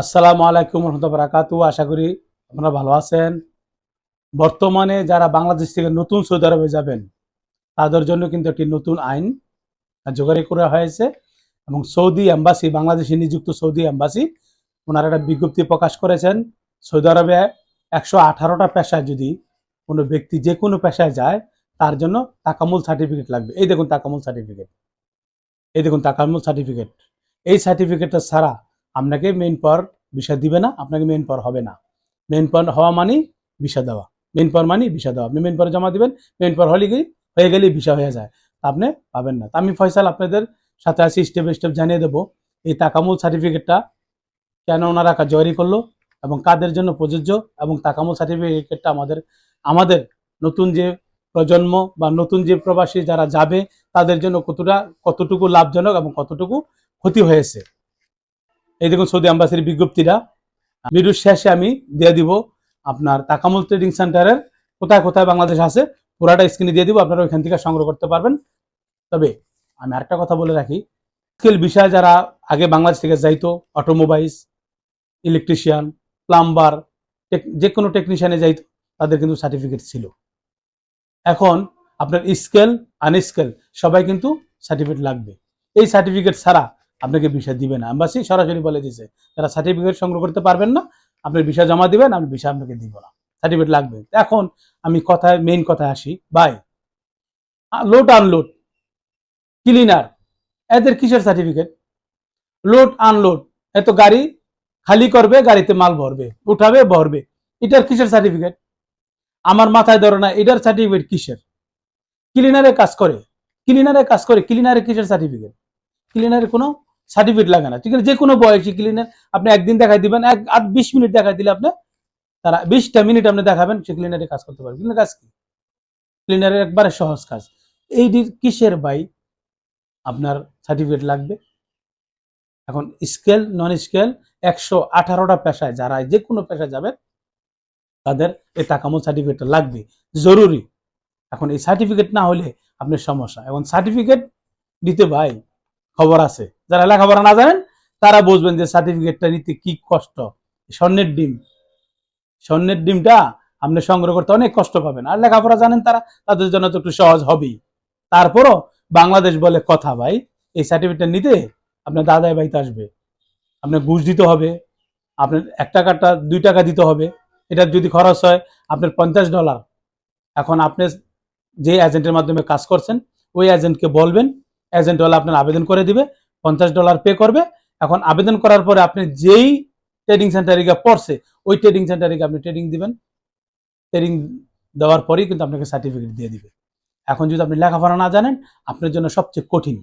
আসসালামু আলাইকুম রহমতুল্লাহ বারাকাতু আশা করি আপনারা ভালো আছেন। বর্তমানে যারা বাংলাদেশ থেকে নতুন সৌদি আরবে যাবেন, তাদের জন্য কিন্তু একটি নতুন আইন কার্যকরী করা হয়েছে এবং সৌদি এম্বাসি, বাংলাদেশে নিযুক্ত সৌদি এম্বাসি, ওনারা একটা বিজ্ঞপ্তি প্রকাশ করেছেন, সৌদি আরবে একশো আঠারোটা পেশায় যদি কোনো ব্যক্তি যে কোনো পেশায় যায়, তার জন্য তাকামুল সার্টিফিকেট লাগবে। এই দেখুন তাকামুল সার্টিফিকেট। এই দেখুন তাকামুল সার্টিফিকেট। এই সার্টিফিকেটটা ছাড়া আপনাকে মেন পাওয়ার ভিসা দিবে না, আপনাকে মেন পাওয়ার হবে না। মেন পাওয়ার হওয়া মানে ভিসা দেওয়া। মেন পাওয়ার মানে ভিসা দেওয়া। আপনি মেন পাওয়ার জমা দিবেন মেন পাওয়ার হলে কি হয়ে গেলেই ভিসা হয়ে যায়। আপনি পাবেন না। আমি ফয়সাল আপনাদের সাথে আছি স্টেপ বাই স্টেপ জানিয়ে দেবো। এই তাকামুল সার্টিফিকেটটা কেন ওনারা কার্যকরী করল এবং কাদের জন্য প্রযোজ্য এবং তাকামুল সার্টিফিকেটটা আমাদের আমাদের নতুন যে প্রজন্ম বা নতুন যে প্রবাসী যারা যাবে, তাদের জন্য কতটা, কতটুকু লাভজনক এবং কতটুকু ক্ষতি হয়েছে। এই দেখুন সৌদি আম্বাসির বিজ্ঞপ্তিটা। ভিডিওর শেষে আমি দিয়ে দিব আপনার তাকামুল ট্রেডিং সেন্টারের কোথায় কোথায় বাংলাদেশ আছে, পুরাটা স্ক্রিনে দিয়ে দিব, আপনারা ওইখান থেকে সংগ্রহ করতে পারবেন। তবে আমি আরেকটা কথা বলে রাখি স্কিল বিষয়ে যারা আগে বাংলাদেশ থেকে যাইতো অটোমোবাইলস ইলেকট্রিশিয়ান প্লাম্বার যে কোনো টেকনিশিয়ানে যাইতো, তাদের কিন্তু সার্টিফিকেট ছিল। এখন আপনার স্কেল আনস্কেল সবাই কিন্তু সার্টিফিকেট লাগবে। এই সার্টিফিকেট ছাড়া আপনাকে ভিসা দিবে না এম্বাসি সরাসরি বলে দিছে যারা সার্টিফিকেট সংগ্রহ করতে পারবেন না। আপনি ভিসা জমা দিবেন, আমি ভিসা আপনাকে দিব না। সার্টিফিকেট লাগবে। এখন আমি কথায় মেইন কথায় আসি। বাই লোড আনলোড ক্লিনার এদের কিসের সার্টিফিকেট লোড আনলোড এত গাড়ি খালি করবে, গাড়িতে মাল ভরবে, উঠাবে, ভরবে। এটার কিসের সার্টিফিকেট আমার মাথায় ধরে না, এটার সার্টিফিকেট কিসের? ক্লিনারে কাজ করে ক্লিনারে কাজ করে ক্লিনারে কিসের সার্টিফিকেট ক্লিনারের কোনো সার্টিফিকেট লাগে না। ঠিক আছে? যে কোনো বয়সী ক্লিনার আপনি একদিন দেখাই দিবেন, এক আধ বিশ মিনিট দেখাই দিলে আপনি তারা বিশটা মিনিট আপনি দেখাবেন, সে ক্লিনারে কাজ করতে পারবে। ক্লিনার কাজ কি? ক্লিনারের একবারে সহজ কাজ। এই কিসের বাই আপনার সার্টিফিকেট লাগবে? এখন স্কেল নন স্কেল একশো আঠারোটা পেশায় যারা যে কোনো পেশায় যাবে তাদের এই তাকামল সার্টিফিকেটটা লাগবে। জরুরি। এখন এই সার্টিফিকেট না হলে আপনার সমস্যা। এখন সার্টিফিকেট দিতে ভাই খবর আছে। যারা লেখাপড়া না জানেন, তারা বুঝবেন যে সার্টিফিকেটটা নিতে কি কষ্ট। স্বর্ণের ডিম। স্বর্ণের ডিমটা আপনি সংগ্রহ করতে অনেক কষ্ট পাবেন। আর লেখাপড়া জানেন তারা, তাদের জন্য তো একটু সহজ হবেই। তারপরও বাংলাদেশ বলে কথা ভাই, এই সার্টিফিকেটটা নিতে আপনার দাদাই বাড়িতে আসবে। আপনার ঘুষ দিতে হবে, আপনার এক টাকাটা, দুই টাকা দিতে হবে। এটার যদি খরচ হয়, আপনার পঞ্চাশ ডলার এখন আপনি যে এজেন্টের মাধ্যমে কাজ করছেন, ওই এজেন্টকে বলবেন এজেন্ট হলে আপনার আবেদন করে দিবে, পঞ্চাশ ডলার পে করবে। এখন আবেদন করার পরে আপনি যেই ট্রেডিং সেন্টারে গিয়ে পড়ছে, ওই ট্রেডিং সেন্টারে গিয়ে আপনি ট্রেডিং দিবেন। ট্রেডিং দেওয়ার পরেই কিন্তু আপনাকে সার্টিফিকেট দিয়ে দিবে। এখন যদি আপনি লেখাপড়া না জানেন, আপনার জন্য সবচেয়ে কঠিন।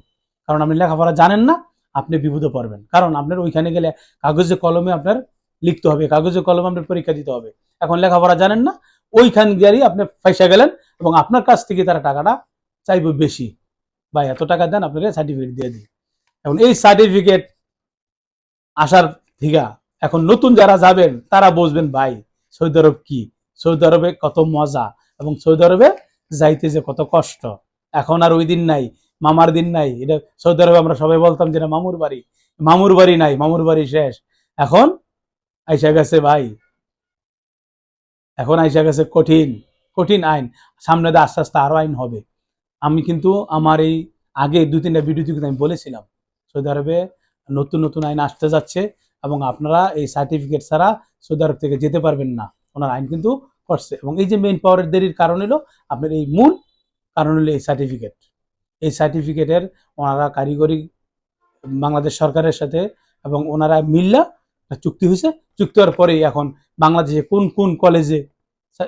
কারণ আপনি লেখাপড়া জানেন না, আপনি বিপদে পড়বেন। কারণ আপনার ওইখানে গেলে কাগজে কলমে আপনার লিখতে হবে, কাগজে কলমে আপনার পরীক্ষা দিতে হবে। এখন লেখাপড়া জানেন না, ওইখান গিয়েই আপনি পয়সা গেলেন এবং আপনার কাছ থেকে তারা টাকাটা চাইবে বেশি। বা এত টাকা দেন, আপনাকে সার্টিফিকেট দিয়ে দিই। এখন এই সার্টিফিকেট আসার থেকে এখন নতুন যারা যাবেন, তারা বুঝবেন, ভাই, সৌদি আরব কি? সৌদি আরবে কত মজা এবং সৌদি আরবে যাইতে যে কত কষ্ট। এখন আর ওই দিন নাই, মামার দিন নাই। এটা সৌদি আরবে আমরা সবাই বলতাম যেটা মামুর বাড়ি। মামুর বাড়ি নাই, মামুর বাড়ি শেষ। এখন আইসা গেছে, ভাই। এখন আইসা গেছে কঠিন কঠিন আইন। সামনে আস্তে আস্তে আরও আইন হবে। আমি কিন্তু আমার এই আগে দু তিনটা ভিডিওতে কিন্তু আমি বলেছিলাম। সৌদি আরবে নতুন নতুন আইন আসতে যাচ্ছে এবং আপনারা এই সার্টিফিকেট ছাড়া সৌদি আরব থেকে যেতে পারবেন না। ওনার আইন কিন্তু করছে এবং এই যে মেইন পাওয়ারের দেরির কারণ হলো আপনার এই মূল কারণ হলো এই সার্টিফিকেট এই সার্টিফিকেটের ওনারা কারিগরি বাংলাদেশ সরকারের সাথে এবং ওনারা মিল্লা চুক্তি হয়েছে। চুক্তি হওয়ার পরেই এখন বাংলাদেশে কোন কোন কলেজে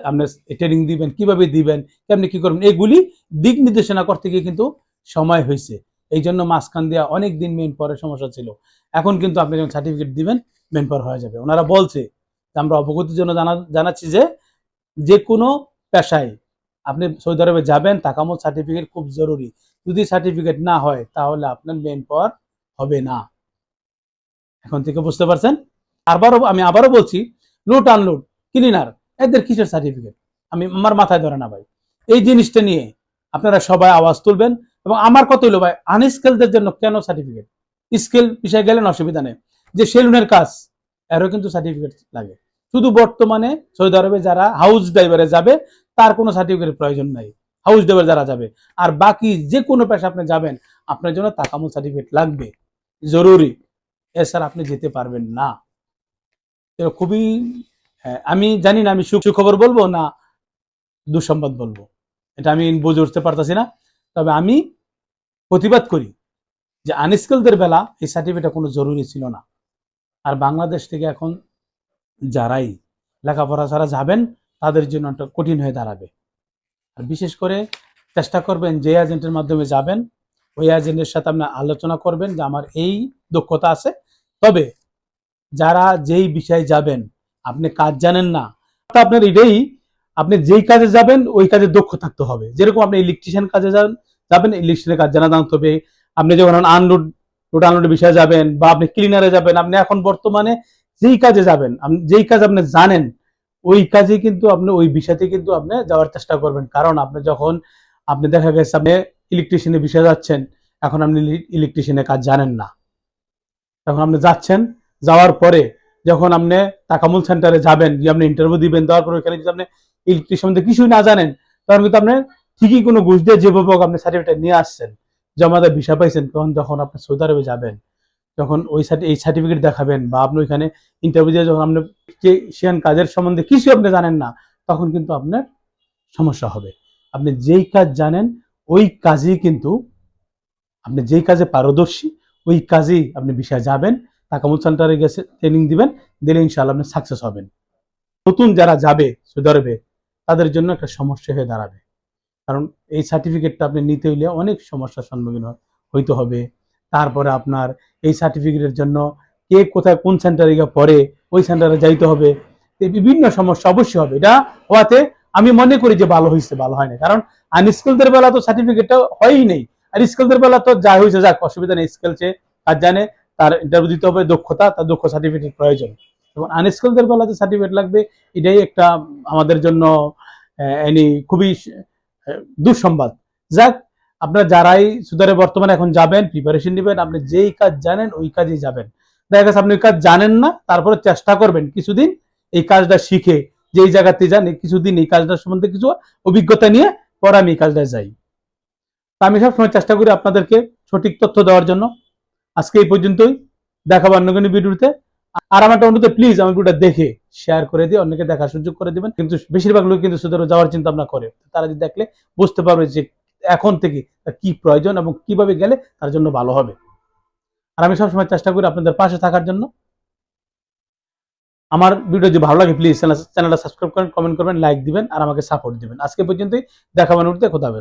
আপনার ট্রেনিং দিবেন, কীভাবে দিবেন, কেমনি কি করবেন, এগুলি দিক নির্দেশনা করতে গিয়ে কিন্তু সময় হয়েছে। এই জন্য মাঝখান দেওয়া অনেক দিন মেন পরে সমস্যা ছিল। এখন কিন্তু আপনি যখন সার্টিফিকেট দিবেন মেন পর হয়ে যাবে। ওনারা বলছে আমরা অবগতির জন্য জানা, জানাচ্ছি যে যে কোনো পেশায় আপনি সৌদি আরবে যাবেন তাকামত সার্টিফিকেট খুব জরুরি। যদি সার্টিফিকেট না হয়, তাহলে আপনার মেন পাওয়ার হবে না। এখন থেকে বুঝতে পারছেন? আবারও আমি আবারও বলছি লোড আনলোড ক্লিনার এদের কিসের সার্টিফিকেট আমি আমার মাথায় ধরে না ভাই। এই জিনিসটা নিয়ে আপনারা সবাই আওয়াজ তুলবেন এবং আমার কত হলো ভাই আনস্কেলদের জন্য কেন সার্টিফিকেট স্কেল বিষয়ে গেলেন অসুবিধা নেই। যে সেলুনের কাজ, এরও কিন্তু সার্টিফিকেট লাগে। শুধু বর্তমানে সৌদি আরবে যারা হাউস ড্রাইভারে যাবে, তার কোনো সার্টিফিকেটের প্রয়োজন নাই। হাউস ড্রাইভার যারা যাবে। আর বাকি যে কোনো পেশা আপনি যাবেন, আপনার জন্য তাকামুল সার্টিফিকেট লাগবে। জরুরি। এছাড়া আপনি যেতে পারবেন না। এটা খুবই আমি জানি না, আমি সুখবর বলব না দুঃসংবাদ বলব? এটা আমি বুঝে উঠতে পারতেছি না। তবে আমি প্রতিবাদ করি যে আনস্কিলদের বেলা এই সার্টিফিকেট কোনো জরুরি ছিল না। আর বাংলাদেশ থেকে এখন যারাই লেখাপড়া ছাড়া যাবেন, তাদের জন্য একটা কঠিন হয়ে দাঁড়াবে। আর বিশেষ করে চেষ্টা করবেন যে এজেন্টের মাধ্যমে যাবেন, ওই এজেন্টের সাথে আপনি আলোচনা করবেন যে আমার এই দক্ষতা আছে। তবে যারা যেই বিষয়ে যাবেন আপনি কাজ জানেন না, তা আপনার এটাই, আপনি যেই কাজে যাবেন, ওই কাজে দক্ষ থাকতে হবে। যেরকম আপনি ইলেকট্রিশিয়ান কাজে যান, যাবেন ইলেকট্রিশিয়ানের কাজ জানা জানতে হবে। আপনি যখন আনলোড লোড আনলোডের বিষয়ে যাবেন বা আপনি ক্লিনারে যাবেন, আপনি এখন বর্তমানে যেই কাজে যাবেন যেই কাজ আপনি জানেন, ওই কাজে কিন্তু আপনি, ওই বিষয়তে কিন্তু আপনি যাওয়ার চেষ্টা করবেন। কারণ আপনি যখন, আপনি দেখা গেছে আপনি ইলেকট্রিশিয়ানের বিষয়ে যাচ্ছেন, এখন আপনি ইলেকট্রিশিয়ানের কাজ জানেন না। এখন আপনি যাচ্ছেন, যাওয়ার পরে যখন আপনি তাকামুল সেন্টারে যাবেন যে আপনি ইন্টারভিউ দিবেন, দেওয়ার পরে ওখানে যদি আপনি ইলেকট্রিক সম্বন্ধে কিছুই না জানেন, তখন কিন্তু আপনি ঠিকই কোনো ঘুষ দিয়ে যেভাবে হোক আপনি সার্টিফিকেট নিয়ে আসছেন জমা দিয়ে ভিসা পাইছেন, তখন যখন আপনি সৌদি আরবে যাবেন, যখন ওই এই সার্টিফিকেট দেখাবেন বা আপনি ওইখানে ইন্টারভিউ দিয়ে যখন আপনি সেখান কাজের সম্বন্ধে কিছুই আপনি জানেন না, তখন কিন্তু আপনার সমস্যা হবে। আপনি যেই কাজ জানেন, ওই কাজই কিন্তু আপনি যেই কাজে পারদর্শী, ওই কাজেই আপনি বিষয়ে যাবেন। তাকামুল সেন্টারে গেছে ট্রেনিং দিবেন, দিলে ইনশাআল্লাহ আপনি সাকসেস হবেন। নতুন যারা যাবে সৌদি আরবে তাদের জন্য একটা সমস্যা হয়ে দাঁড়াবে। কারণ এই সার্টিফিকেটটা আপনি নিতে হইলে অনেক সমস্যার সম্মুখীন হইতে হবে। তারপরে আপনার এই সার্টিফিকেটের জন্য কে কোথায় কোন সেন্টারে গিয়ে পড়ে, ওই সেন্টারে যাইতে হবে। বিভিন্ন সমস্যা অবশ্যই হবে। এটা হওয়াতে আমি মনে করি যে ভালো হয়েছে ভালো হয় না কারণ আনস্কিলদের বেলা তো সার্টিফিকেটটা হয়ই নেই। আর স্কিলদের বেলা তো যা হয়েছে যাক, অসুবিধা নেই। স্কিল কাজ জানে তার ইন্টারভিউ দিতে হবে, দক্ষতা, তার দক্ষ সার্টিফিকেট প্রয়োজন। এবং আনস্কিলদের বেলাতে সার্টিফিকেট লাগবে, এটাই একটা আমাদের জন্য এনি খুবই দুঃসংবাদ। যাক, আপনারা যারাই সুদারে বর্তমানে এখন যাবেন প্রিপারেশন নেবেন, আপনি যেই কাজ জানেন, ওই কাজেই যাবেন। দেখা গেছে আপনি ওই কাজ জানেন না, তারপরে চেষ্টা করবেন কিছুদিন এই কাজটা শিখে, যেই জায়গাতে যান কিছুদিন এই কাজটা সম্বন্ধে কিছু অভিজ্ঞতা নিয়ে পরে আমি এই কাজটা যাই। আমি সবসময় চেষ্টা করি আপনাদেরকে সঠিক তথ্য দেওয়ার জন্য। আজকে এই পর্যন্তই। দেখাবো অন্য কোনো ভিডিওতে। আর আমার একটা অনুরোধ প্লিজ আমার ভিডিওটা দেখে শেয়ার করে দিয়ে অন্যকে দেখার সুযোগ করে দিবেন। কিন্তু বেশিরভাগ লোক কিন্তু সুদের যাওয়ার চিন্তা ভাবনা করে। তারা যদি দেখলে বুঝতে পারবে যে এখন থেকে কি প্রয়োজন এবং কীভাবে গেলে তার জন্য ভালো হবে। আর আমি সবসময় চেষ্টা করি আপনাদের পাশে থাকার জন্য। আমার ভিডিও যদি ভালো লাগে প্লিজ চ্যানেলটা সাবস্ক্রাইব করেন কমেন্ট করবেন লাইক দিবেন, আর আমাকে সাপোর্ট দিবেন। আজকে পর্যন্তই। দেখাবার মুহূর্তে কোথাও